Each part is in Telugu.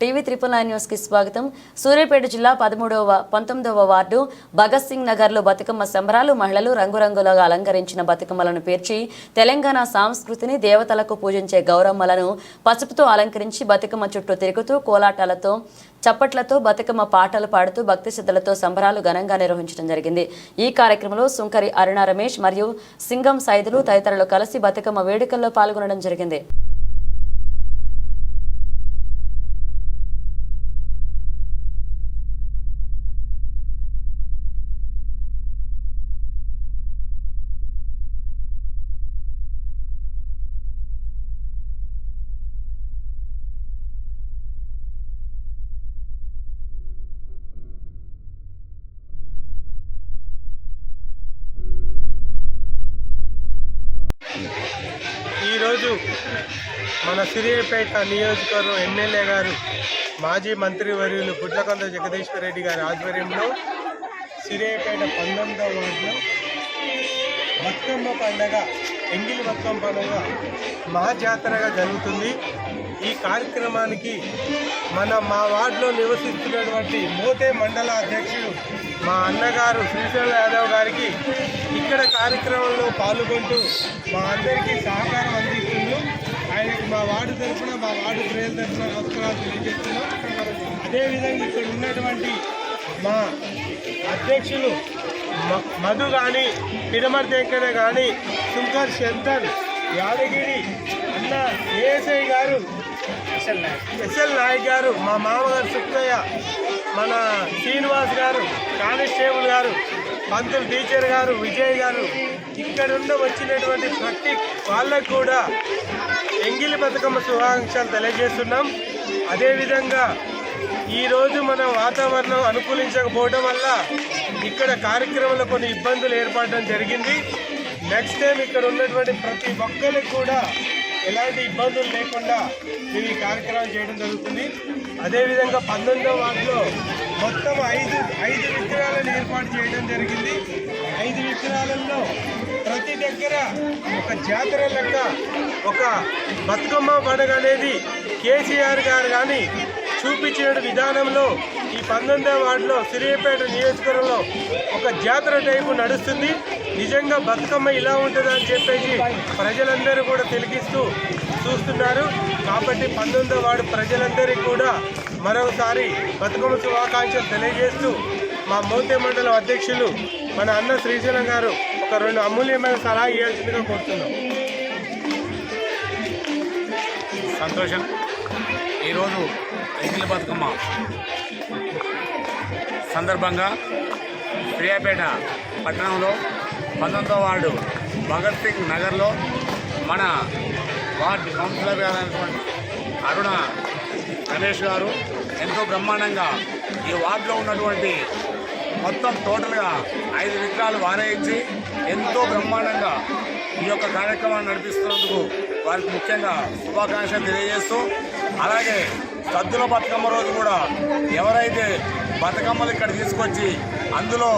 టీవీ త్రిపుల్ నైన్ న్యూస్కి స్వాగతం. సూర్యాపేట జిల్లా పదమూడవ పంతొమ్మిదవ వార్డు భగత్ సింగ్ నగర్లో బతుకమ్మ సంబరాలు మహిళలు రంగురంగులుగా అలంకరించిన బతుకమ్మలను పేర్చి తెలంగాణ సంస్కృతిని దేవతలకు పూజించే గౌరమ్మలను పసుపుతో అలంకరించి బతుకమ్మ చుట్టూ తిరుగుతూ కోలాటాలతో చప్పట్లతో బతుకమ్మ పాటలు పాడుతూ భక్తి శ్రద్ధలతో సంబరాలు ఘనంగా నిర్వహించడం జరిగింది. ఈ కార్యక్రమంలో సుంకరి అరుణ రమేష్ మరియు సింగం సైదులు తదితరులు కలిసి బతుకమ్మ వేడుకల్లో పాల్గొనడం జరిగింది. ఈరోజు మన సిరియేపేట నియోజకవర్గం ఎమ్మెల్యే గారు మాజీ మంత్రివర్యులు గుడ్లకొండ జగదీశ్వర్ రెడ్డి గారి ఆధ్వర్యంలో సిరియేపేట పంతొమ్మిదవ వార్డులో బతుకమ్మ పండగ ఎంగిలి బతుకమ్మ పండుగ మహాజాతరగా జరుగుతుంది. ఈ కార్యక్రమానికి మన మా వార్డులో నివసిస్తున్నటువంటి మోతే మండల అధ్యక్షుడు మా అన్నగారు శ్రీశైల యాదవ్ గారికి ఇక్కడ కార్యక్రమంలో పాల్గొంటూ మా అందరికీ మా వార్డు తరఫున మా వార్డు ప్రజల తరఫున నమస్కారాలు తెలియజేస్తున్నాం. అదేవిధంగా ఇక్కడ ఉన్నటువంటి మా అధ్యక్షులు మ- మధు కానీ పిరమర్ వెంకన్న కానీ శంకర్ శంకర్ యాదగిరి అన్న ఏఎస్ఐ గారు ఎస్ఎల్ నాయక్ గారు మా మామగారు సుక్కయ్య మన శ్రీనివాస్ గారు కానిస్టేబుల్ గారు పంతులు టీచర్ గారు విజయ్ గారు ఇక్కడ ఉన్న వచ్చినటువంటి ప్రతి వాళ్ళకు కూడా ఎంగిలి బతుకమ్మ శుభాకాంక్షలు తెలియజేస్తున్నాం. అదేవిధంగా ఈరోజు మన వాతావరణం అనుకూలించకపోవడం వల్ల ఇక్కడ కార్యక్రమంలో కొన్ని ఇబ్బందులు ఏర్పడడం జరిగింది. నెక్స్ట్ టైం ఇక్కడ ఉన్నటువంటి ప్రతి ఒక్కరికి కూడా ఎలాంటి ఇబ్బందులు లేకుండా మేము ఈ కార్యక్రమం చేయడం జరుగుతుంది. అదేవిధంగా పంతొమ్మిదవ వార్డులో మొత్తం ఐదు ఐదు ఏర్పాటు చేయడం జరిగింది. ఐదు విగ్రహాలలో ప్రతి దగ్గర ఒక జాతర లెక్క ఒక బతుకమ్మ పండుగ అనేది కేసీఆర్ గారు కానీ చూపించిన విధానంలో ఈ పంతొమ్మిదవ వార్డులో సిరియపేట నియోజకవర్గంలో ఒక జాతర టైపు నడుస్తుంది. నిజంగా బతుకమ్మ ఇలా ఉంటుంది అని చెప్పేసి ప్రజలందరూ కూడా తెలిగిస్తూ చూస్తున్నారు. కాబట్టి పంతొమ్మిదవ వార్డు ప్రజలందరికీ కూడా మరొకసారి బతుకమ్మ శుభాకాంక్షలు తెలియజేస్తూ మా మోతే మండలం అధ్యక్షులు మన అన్న శ్రీశైలం గారు ఒక రెండు అమూల్యమైన సలహా ఇవ్వాల్సిందిగా కోరుతున్నాం. సంతోషం. ఈరోజు ఎంగిలి బతుకమ్మ సందర్భంగా ప్రియాపేట పట్టణంలో పంతొమ్మిదో వార్డు భగత్ సింగ్ నగర్లో మన వార్డు కౌన్సిలర్ గారైనటువంటి అరుణ రమేష్ గారు ఎంతో బ్రహ్మాండంగా ఈ వార్డులో ఉన్నటువంటి మొత్తం టోటల్గా ఐదు విగ్రహాలు వారేయించి ఎంతో బ్రహ్మాండంగా ఈ యొక్క కార్యక్రమాన్ని నడిపిస్తున్నందుకు వారికి ముఖ్యంగా శుభాకాంక్షలు తెలియజేస్తూ అలాగే సద్దుల బతుకమ్మ రోజు కూడా ఎవరైతే బతుకమ్మలు ఇక్కడ తీసుకొచ్చి అందులో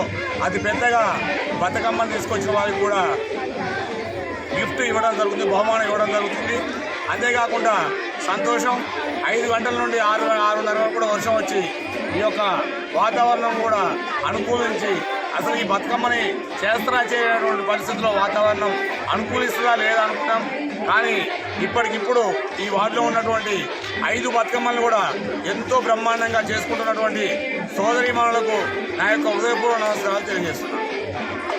అతి పెద్దగా బతుకమ్మను తీసుకొచ్చిన వారికి కూడా గిఫ్ట్ ఇవ్వడం జరుగుతుంది బహుమానం ఇవ్వడం జరుగుతుంది. అంతేకాకుండా సంతోషం ఐదు గంటల నుండి ఆరు ఆరున్నర వరకు కూడా వర్షం వచ్చి ఈ యొక్క వాతావరణం కూడా అనుకూలించి అసలు ఈ బతుకమ్మని చేస్తరా చేయటువంటి పరిస్థితుల్లో వాతావరణం అనుకూలిస్తుందా లేదా అనుకున్నాం కానీ ఇప్పటికిప్పుడు ఈ వార్డులో ఉన్నటువంటి ఐదు బతుకమ్మలను కూడా ఎంతో బ్రహ్మాండంగా చేసుకుంటున్నటువంటి సోదరీమణులకు నా యొక్క హృదయపూర్వ నమస్కారాలు తెలియజేస్తున్నాను.